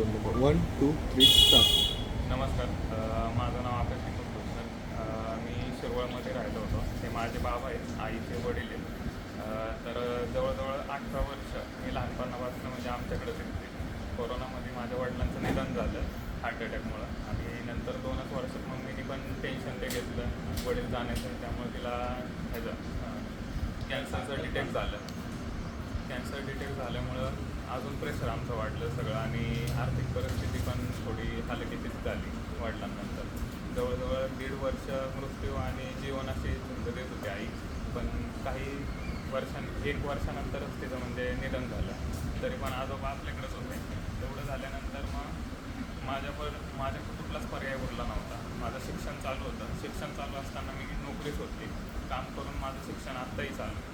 दोन number. One two three start नमस्कार. अ, माझं नाव आकाश विनोद सर. मी शिरवळमध्ये राहिलो होतो. ते माझे बाबा आहेत आईचे वडील आहेत. अ, तर जवळजवळ अठरा वर्ष मी लहानपणापासून म्हणजे आमच्याकडे शिकते. कोरोनामध्ये माझ्या वडिलांचं निधन झालं हार्ट अटॅकमुळं. आणि नंतर दोनच वर्षात मम्मीनी पण टेन्शन ते घेतलं वडील जाण्याचं. त्यामुळे तिला ह्याचं कॅन्सरचं डिटेक्ट झालं. कॅन्सर डिटेक्ट झाल्यामुळं अजून प्रेशर आमचं वाढलं सगळं आणि आर्थिक परिस्थिती पण थोडी हलकीचीच झाली वाढल्यानंतर. जवळजवळ दीड वर्ष मृत्यू आणि जीवनाशी झुंज देत होती आई पण काही वर्षां एक वर्षानंतरच तिचं म्हणजे निधन झालं. तरी पण आजोबा आपल्याकडेच होते. तेवढं झाल्यानंतर मग माझ्यावर माझ्या कुठलाच पर्याय उरला नव्हता. माझं शिक्षण चालू होतं. शिक्षण चालू असताना मी नोकरीच होती. काम करून माझं शिक्षण आत्ताही चालू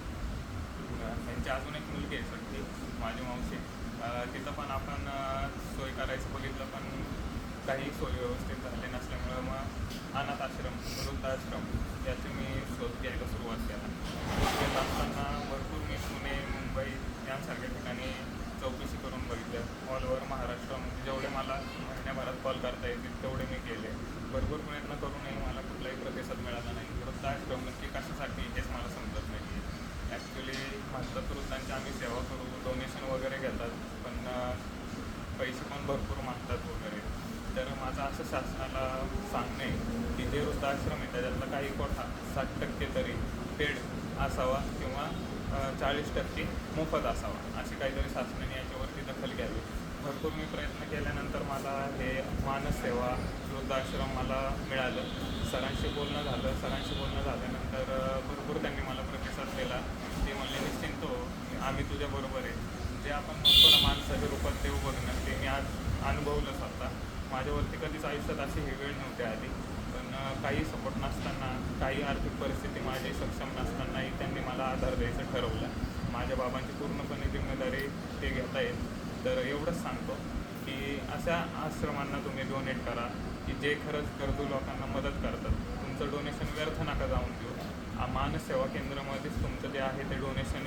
त्यांची अजून एक मुलगी आहे सगळी माझी मावशी. तिथं पण आपण सोय करायचं बघितलं पण काही सोय व्यवस्थित झाले नसल्यामुळं मग अनाथ आश्रम वृद्धाश्रम याची मी शोध घ्यायला सुरुवात केला. घेत असताना भरपूर मी पुणे मुंबई यांसारख्या ठिकाणी चौकशी करून बघितलं ऑल ओव्हर महाराष्ट्रामध्ये म्हणजे जेवढे मला महिन्याभरात कॉल करता येतील तेवढे मी केले. भरपूर प्रयत्न करूनही मला कुठलाही प्रतिसाद मिळाला नाही. वृद्धाश्रम नक्की कशासाठी हेच ॲक्च्युली म्हणतात त्यांची आम्ही सेवा करू. डोनेशन वगैरे घेतात. पण पैसे पण भरपूर मागतात वगैरे. तर माझं असं शासनाला सांगणं आहे की जे वृद्धाश्रम आहे त्याच्यातला काही कोठा साठ टक्के तरी पेड असावा किंवा चाळीस टक्के मोफत असावा अशी काहीतरी शासनाने याच्यावरती दखल घ्यावी. भरपूर मी प्रयत्न केल्यानंतर मला हे मानससेवा वृद्धाश्रम मला मिळालं. सरांशी बोलणं झालं. सरांशी बोलणं झाल्यानंतर अं, भरपूर त्यांनी मला प्रतिसाद दिला ते म्हणले निश्चिंत हो तुझ्या तुझ्याबरोबर आहे. जे आपण म्हणतो ना माणसाच्या रूपात देव बघणं ते मी आज अनुभवलं स्वतः. माझ्यावरती कधीच आयुष्यात अशी ही वेळ नव्हती आली. पण काही सपोर्ट नसताना काही आर्थिक परिस्थिती माझी सक्षम नसतानाही त्यांनी मला आधार द्यायचं ठरवलं. माझ्या बाबांची पूर्णपणे जिम्मेदारी ते घेता येईल. तर एवढंच सांगतो की अशा आश्रमांना तुम्ही डोनेट करा की जे खरंच गरजू लोकांना मदत करतात. तुमचं डोनेशन व्यर्थ नका जाऊन देऊ आ- मानस सेवा केंद्रामध्येच तुमचं जे आहे ते डोनेशन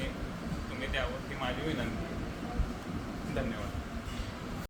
माझी विनंती धन्यवाद.